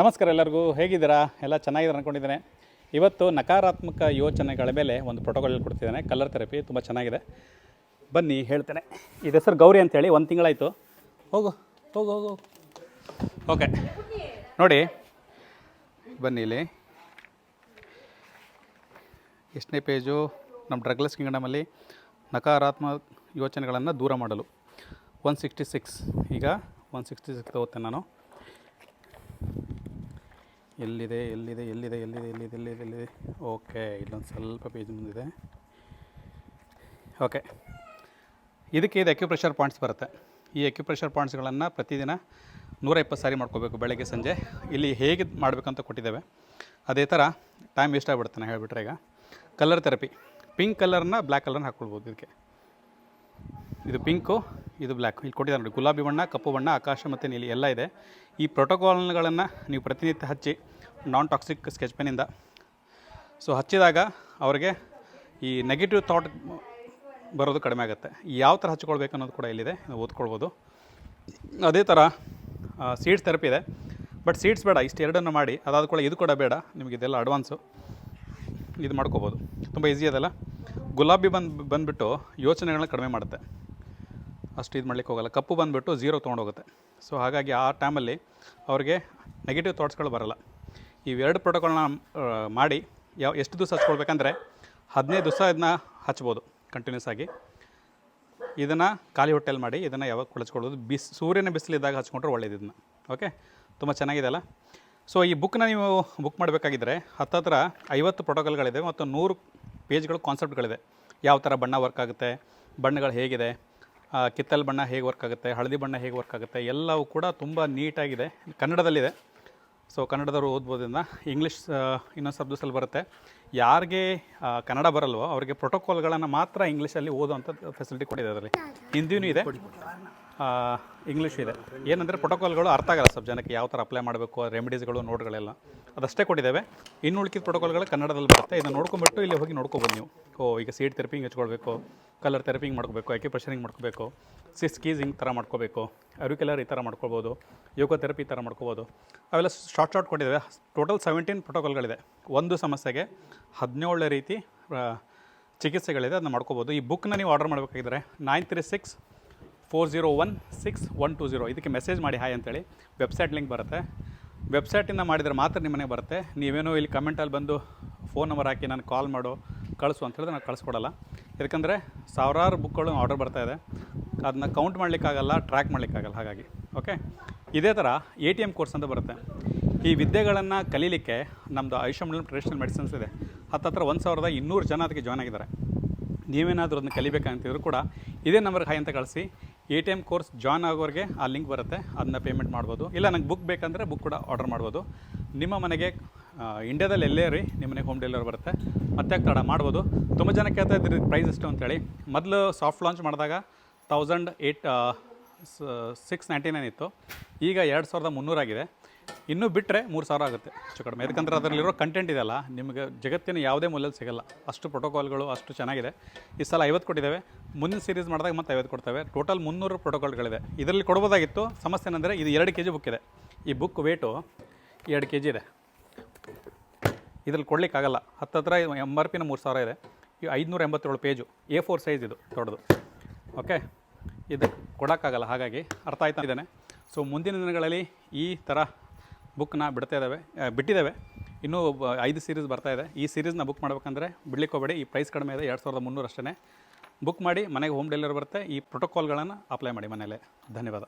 ನಮಸ್ಕಾರ ಎಲ್ಲರಿಗೂ, ಹೇಗಿದ್ದೀರಾ? ಎಲ್ಲ ಚೆನ್ನಾಗಿದ್ದಾರೆ ಅಂದ್ಕೊಂಡಿದ್ದೇನೆ ಇವತ್ತು ನಕಾರಾತ್ಮಕ ಯೋಚನೆಗಳ ಮೇಲೆ ಒಂದು ಪ್ರೋಟೋಕಾಲ್ ಕೊಡ್ತಿದ್ದೇನೆ. ಕಲರ್ ಥೆರಪಿ ತುಂಬ ಚೆನ್ನಾಗಿದೆ. ಬನ್ನಿ, ಹೇಳ್ತೇನೆ. ಇದು ಹೆಸರು ಗೌರಿ ಅಂತೇಳಿ, ಒಂದು ತಿಂಗಳಾಯಿತು. ಹೋಗು ಹೋಗು ಹೋಗು. ಓಕೆ. ನೋಡಿ. ಬನ್ನಿ ಇಲ್ಲಿ. ಎಷ್ಟನೇ ಪೇಜು ನಮ್ಮ ಡ್ರಗ್ಲೆಸ್ ಕಿಂಗ್ಡಮಲ್ಲಿ ನಕಾರಾತ್ಮಕ ಯೋಚನೆಗಳನ್ನು ದೂರ ಮಾಡಲು. ಒನ್ ಸಿಕ್ಸ್ಟಿ ಸಿಕ್ಸ್ ಈಗ ಒನ್ ಸಿಕ್ಸ್ಟಿ ಸಿಕ್ಸ್ ತಗೋತೇನೆ ನಾನು. ಎಲ್ಲಿದೆ ಎಲ್ಲಿದೆ ಎಲ್ಲಿದೆ ಎಲ್ಲಿದೆ ಎಲ್ಲಿದೆ ಎಲ್ಲಿದೆ ಎಲ್ಲಿದೆ? ಓಕೆ, ಇಲ್ಲೊಂದು ಸ್ವಲ್ಪ ಪೇಜ್ ಮುಂದಿದೆ. ಓಕೆ. ಇದಕ್ಕೆ ಇದು ಅಕ್ಯುಪ್ರೆಷರ್ ಪಾಯಿಂಟ್ಸ್ ಬರುತ್ತೆ. ಈ ಅಕ್ಯುಪ್ರೆಷರ್ ಪಾಯಿಂಟ್ಸ್ಗಳನ್ನು ಪ್ರತಿದಿನ ನೂರ ಇಪ್ಪತ್ತು ಸಾರಿ ಮಾಡ್ಕೋಬೇಕು ಬೆಳಗ್ಗೆ, ಸಂಜೆ. ಇಲ್ಲಿ ಹೇಗೆ ಮಾಡಬೇಕಂತ ಕೊಟ್ಟಿದ್ದೇವೆ. ಅದೇ ಥರ ಟೈಮ್ ವೇಸ್ಟ್ ಆಗಿಬಿಡ್ತಾನೆ ಹೇಳಿಬಿಟ್ರೆ ಈಗ. ಕಲರ್ ಥೆರಪಿ ಪಿಂಕ್ ಕಲರ್ನ ಬ್ಲ್ಯಾಕ್ ಕಲರ್ನ ಹಾಕ್ಕೊಳ್ಬೋದು ಇದಕ್ಕೆ. ಇದು ಪಿಂಕು ಇದು ಬ್ಲ್ಯಾಕ್ ಇಲ್ಲಿ ಕೊಟ್ಟಿದ್ದಾರೆ ನೋಡಿ, ಗುಲಾಬಿ ಬಣ್ಣ, ಕಪ್ಪು ಬಣ್ಣ, ಆಕಾಶ ಮತ್ತು ನೀಲಿ, ಎಲ್ಲ ಇದೆ. ಈ ಪ್ರೋಟೋಕಾಲ್ಗಳನ್ನು ನೀವು ಪ್ರತಿನಿತ್ಯ ಹಚ್ಚಿ ನಾನ್ ಟಾಕ್ಸಿಕ್ ಸ್ಕೆಚ್ ಪೆನ್ನಿಂದ ಸೊ ಹಚ್ಚಿದಾಗ ಅವ್ರಿಗೆ ಈ ನೆಗೆಟಿವ್ ಥಾಟ್ ಬರೋದು ಕಡಿಮೆ ಆಗುತ್ತೆ. ಯಾವ ಥರ ಹಚ್ಕೊಳ್ಬೇಕು ಅನ್ನೋದು ಕೂಡ ಇಲ್ಲಿದೆ. ಓದ್ಕೊಳ್ಬೋದು. ಅದೇ ಥರ ಸೀಡ್ಸ್ ಥೆರಪಿ ಇದೆ. ಬಟ್ ಸೀಡ್ಸ್ ಬೇಡ, ಇಷ್ಟು ಎರಡನ್ನು ಮಾಡಿ. ಅದಾದ ಕೂಡ ಇದು ಕೂಡ ಬೇಡ. ನಿಮಗೆ ಇದೆಲ್ಲ ಅಡ್ವಾನ್ಸು ಇದು ಮಾಡ್ಕೋಬೋದು. ತುಂಬ ಈಸಿ ಅದಲ್ಲ. ಗುಲಾಬಿ ಬಂದು, ಬಂದುಬಿಟ್ಟು ಯೋಚನೆಗಳನ್ನ ಕಡಿಮೆ ಮಾಡುತ್ತೆ. ಅಷ್ಟು ಇದು ಮಾಡಲಿಕ್ಕೆ ಹೋಗಲ್ಲ. ಕಪ್ಪು ಬಂದುಬಿಟ್ಟು ಝೀರೋ ತೊಗೊಂಡೋಗುತ್ತೆ ಸೊ ಹಾಗಾಗಿ ಆ ಟೈಮಲ್ಲಿ ಅವ್ರಿಗೆ ನೆಗೆಟಿವ್ ಥಾಟ್ಸ್ಗಳು ಬರಲ್ಲ. ಇವೆರಡು ಪ್ರೋಟೋಕಾಲ್ನ ಮಾಡಿ ಯಾವ, ಎಷ್ಟು ದಿವಸ ಹಚ್ಕೊಳ್ಬೇಕಂದ್ರೆ ಹದಿನೈದು ದಿವಸ ಇದನ್ನ ಹಚ್ಬೋದು ಕಂಟಿನ್ಯೂಸ್ ಆಗಿ. ಇದನ್ನು ಖಾಲಿ ಹೊಟ್ಟೆಲಿ ಮಾಡಿ ಇದನ್ನು ಯಾವಾಗ ಕುಳಿಸ್ಕೊಳ್ಳೋದು, ಬಿಸ್, ಸೂರ್ಯನ ಬಿಸಿಲಿದ್ದಾಗ ಹಚ್ಕೊಂಡ್ರೆ ಒಳ್ಳೇದು ಇದನ್ನು. ಓಕೆ ತುಂಬ ಚೆನ್ನಾಗಿದೆ ಅಲ್ಲ? ಸೊ ಈ ಬುಕ್ನ ನೀವು ಬುಕ್ ಮಾಡಬೇಕಾಗಿದ್ದರೆ ಹತ್ತತ್ರ ಐವತ್ತು ಪ್ರೋಟೋಕಾಲ್ಗಳಿದೆ ಮತ್ತು ನೂರು ಪೇಜ್ಗಳು ಕಾನ್ಸೆಪ್ಟ್ಗಳಿದೆ ಯಾವ ಥರ ಬಣ್ಣ ವರ್ಕ್ ಆಗುತ್ತೆ, ಬಣ್ಣಗಳು ಹೇಗಿದೆ ಕಿತ್ತಲ್ ಬಣ್ಣ ಹೇಗೆ ವರ್ಕ್ ಆಗುತ್ತೆ, ಹಳದಿ ಬಣ್ಣ ಹೇಗೆ ವರ್ಕ್ ಆಗುತ್ತೆ, ಎಲ್ಲವೂ ಕೂಡ ತುಂಬ ನೀಟಾಗಿದೆ ಕನ್ನಡದಲ್ಲಿದೆ. ಸೊ ಕನ್ನಡದವರು ಓದ್ಬೋದ್ರಿಂದ ಇಂಗ್ಲೀಷ್ ಇನ್ನೊಂದು ಸಬ್ಜೆಕ್ಟ್ಸಲ್ಲಿ ಬರುತ್ತೆ. ಯಾರಿಗೆ ಕನ್ನಡ ಬರಲ್ವೋ, ಅವರಿಗೆ ಪ್ರೋಟೋಕಾಲ್ಗಳನ್ನು ಮಾತ್ರ ಇಂಗ್ಲೀಷಲ್ಲಿ ಓದುವಂಥ ಫೆಸಿಲಿಟಿ ಕೊಟ್ಟಿದೆ ಅದರಲ್ಲಿ. ಹಿಂದಿನೂ ಇದೆ. ಇಂಗ್ಲೀಷ್ ಇದೆ. ಏನಂದರೆ ಪ್ರೋಟೋಕಾಲ್ಗಳು ಅರ್ಥ ಆಗಲ್ಲ ಸ್ವಲ್ಪ ಜನಕ್ಕೆ ಯಾವ ಥರ ಅಪ್ಲೈ ಮಾಡಬೇಕು ರೆಮಿಡೀಸ್ಗಳು ನೋಟ್ಗಳೆಲ್ಲ ಅದಷ್ಟೇ ಕೊಟ್ಟಿದ್ದೇವೆ. ಇನ್ನು ಉಳ್ಕಿದ ಪ್ರೋಟೋಕಾಲ್ಗಳು ಕನ್ನಡದಲ್ಲಿ ಬರುತ್ತೆ. ಇದನ್ನು ನೋಡ್ಕೊಂಬಿಟ್ಟು ಇಲ್ಲಿ ಹೋಗಿ ನೋಡ್ಕೊಬೋದು ನೀವು. ಓ, ಈಗ ಸೀಟ್ ಥೆರಪಿಂಗ್ ಹಚ್ಕೊಳ್ಬೇಕು ಕಲರ್ ಥೆರಪಿಂಗ್ ಮಾಡ್ಕೋಬೇಕು ಅಕ್ಯುಪ್ರೆಷರಿಂಗ್ ಮಾಡ್ಕೋಬೇಕು ಸಿಸ್ ಕೀಸಿಂಗ್ ಥರ ಮಾಡ್ಕೋಬೇಕು ಅರಿಕ್ಯುಲರ್ ಈ ಥರ ಮಾಡ್ಕೊಬೋದು ಯೋಗ ಥೆರಪಿ ಈ ಥರ ಮಾಡ್ಕೋಬೋದು ಅವೆಲ್ಲ ಶಾರ್ಟ್ ಶಾರ್ಟ್ ಕೊಟ್ಟಿದ್ದಾವೆ. ಟೋಟಲ್ ಸೆವೆಂಟೀನ್ ಪ್ರೋಟೋಕಾಲ್ಗಳಿದೆ ಒಂದು ಸಮಸ್ಯೆಗೆ ಹದಿನೇಳನೇ ರೀತಿ ಚಿಕಿತ್ಸೆಗಳಿದೆ. ಅದನ್ನ ಮಾಡ್ಕೋಬೋದು. ಈ ಬುಕ್ನ ನೀವು order ಮಾಡಬೇಕಾಗಿದ್ದರೆ nine three six four zero one six one two zero. ಇದಕ್ಕೆ ಮೆಸೇಜ್ ಮಾಡಿ ಹಾಯ್ ಅಂತೇಳಿ. ವೆಬ್ಸೈಟ್ ಲಿಂಕ್ ಬರುತ್ತೆ. ವೆಬ್ಸೈಟಿಂದ ಮಾಡಿದರೆ ಮಾತ್ರ ನಿಮ್ಮನೆ ಬರುತ್ತೆ. ನೀವೇನೋ ಇಲ್ಲಿ ಕಮೆಂಟಲ್ಲಿ ಬಂದು ಫೋನ್ ನಂಬರ್ ಹಾಕಿ ನಾನು ಕಾಲ್ ಮಾಡು, ಕಳಿಸು ಅಂತ ಹೇಳಿದ್ರೆ ನಾನು ಕಳಿಸ್ಕೊಡಲ್ಲ. ಯಾಕಂದರೆ ಸಾವಿರಾರು ಬುಕ್ಗಳು ಆರ್ಡರ್ ಬರ್ತಾ ಇದೆ. ಅದನ್ನ ಕೌಂಟ್ ಮಾಡಲಿಕ್ಕಾಗಲ್ಲ ಟ್ರ್ಯಾಕ್ ಮಾಡಲಿಕ್ಕಾಗಲ್ಲ ಹಾಗಾಗಿ. ಓಕೆ ಇದೇ ಥರ ಎ ಟಿ ಎಂ ಕೋರ್ಸ್ ಅಂತ ಬರುತ್ತೆ. ಈ ವಿದ್ಯೆಗಳನ್ನು ಕಲೀಲಿಕ್ಕೆ ನಮ್ಮದು ಐಷಮ್ ಟ್ರೆಡಿಷನಲ್ ಮೆಡಿಸಿನ್ಸ್ ಇದೆ. ಹತ್ತತ್ರ ಒಂದು ಸಾವಿರದ ಇನ್ನೂರು ಜನ ಅದಕ್ಕೆ ಜಾಯ್ನ್ ಆಗಿದ್ದಾರೆ. ನೀವೇನಾದರೂ ಅದನ್ನ ಕಲಿಬೇಕಂತಿದ್ರು ಕೂಡ ಇದೇ ನಂಬರ್ಗೆ ಹಾಯ್ ಅಂತ ಕಳಿಸಿ. A T M course join ಆಗೋರಿಗೆ ಆ ಲಿಂಕ್ ಬರುತ್ತೆ, ಅದನ್ನ ಪೇಮೆಂಟ್ ಮಾಡ್ಬೋದು. ಇಲ್ಲ, ನಂಗೆ ಬುಕ್ ಬೇಕಂದರೆ ಬುಕ್ ಕೂಡ ಆರ್ಡರ್ ಮಾಡ್ಬೋದು. ನಿಮ್ಮ ಮನೆಗೆ ಇಂಡ್ಯಾದಲ್ಲಿ ಎಲ್ಲೇ ರೀ ನಿಮ್ಮ ಮನೆಗೆ ಹೋಮ್ ಡೆಲಿವರಿ ಬರುತ್ತೆ. ಮತ್ತೆ ತಡ, ಮಾಡ್ಬೋದು. ತುಂಬ ಜನ ಕೇಳ್ತಾ ಇದ್ರಿ ಪ್ರೈಸ್ ಎಷ್ಟು ಅಂತೇಳಿ. ಮೊದಲು ಸಾಫ್ಟ್ ಲಾಂಚ್ ಮಾಡಿದಾಗ thousand eight six ninety nine ಇತ್ತು. ಈಗ ಎರಡು ಸಾವಿರದ ಮುನ್ನೂರಾಗಿದೆ. ಇನ್ನೂ ಬಿಟ್ಟರೆ ಮೂರು ಸಾವಿರ ಆಗುತ್ತೆ ಹೆಚ್ಚು ಕಡಿಮೆ. ಯಾಕಂದ್ರೆ ಅದರಲ್ಲಿರೋ ಕಂಟೆಂಟ್ ಇದೆಯಲ್ಲ, ನಿಮಗೆ ಜಗತ್ತಿನ ಯಾವುದೇ ಮೂಲೆಯಲ್ಲಿ ಸಿಗಲ್ಲ. ಅಷ್ಟು ಪ್ರೋಟೋಕಾಲ್ಗಳು ಅಷ್ಟು ಚೆನ್ನಾಗಿದೆ. ಈ ಸಲ ಐವತ್ತು ಕೊಟ್ಟಿದ್ದೇವೆ. ಮುಂದಿನ ಸೀರೀಸ್ ಮಾಡಿದಾಗ ಮತ್ತೆ ಐವತ್ತು ಕೊಡ್ತೇವೆ. ಟೋಟಲ್ ಮುನ್ನೂರು ಪ್ರೋಟೋಕಾಲ್ಗಳಿದೆ ಇದರಲ್ಲಿ ಕೊಡ್ಬೋದಾಗಿತ್ತು. ಸಮಸ್ಯೆ ಏನಂದರೆ ಇದು ಎರಡು ಕೆ ಜಿ ಬುಕ್ ಇದೆ. ಈ ಬುಕ್ ವೇಟು ಎರಡು ಕೆ ಜಿ ಇದೆ. ಇದ್ರಲ್ಲಿ ಕೊಡಲಿಕ್ಕಾಗಲ್ಲ. ಹತ್ತತ್ರ ಎಂ ಆರ್ ಪಿನ ಮೂರು ಸಾವಿರ ಇದೆ. ಈ ಐದುನೂರ ಎಂಬತ್ತೇಳು ಪೇಜು ಎ ಫೋರ್ ಸೈಜ್ ಇದು, ದೊಡ್ಡದು. ಓಕೆ ಇದು ಕೊಡೋಕ್ಕಾಗಲ್ಲ. ಹಾಗಾಗಿ ಅರ್ಥ ಆಯ್ತಾ? ಇದ್ದಾನೆ. ಸೊ ಮುಂದಿನ ದಿನಗಳಲ್ಲಿ ಈ ಥರ ಬುಕ್ನ ಬಿಡ್ತಾ ಇದ್ದಾವೆ ಬಿಟ್ಟಿದ್ದಾವೆ ಇನ್ನೂ ಐದು ಸೀರೀಸ್ ಬರ್ತಾ ಇದೆ. ಈ ಸೀರೀಸ್ನ ಬುಕ್ ಮಾಡಬೇಕಂದ್ರೆ ಬಿಡ್ಲಿಕ್ಕೆ ಹೋಗಬೇಡಿ ಈ ಪ್ರೈಸ್ ಕಡಿಮೆ ಇದೆ, ಎರಡು ಸಾವಿರದ ಮುನ್ನೂರು ಅಷ್ಟೇ ಬುಕ್ ಮಾಡಿ, ಮನೆಗೆ ಹೋಮ್ ಡೆಲಿವರಿ ಬರುತ್ತೆ, ಈ ಪ್ರೋಟೋಕಾಲ್ಗಳನ್ನು ಅಪ್ಲೈ ಮಾಡಿ ಮನೇಲೆ ಧನ್ಯವಾದ.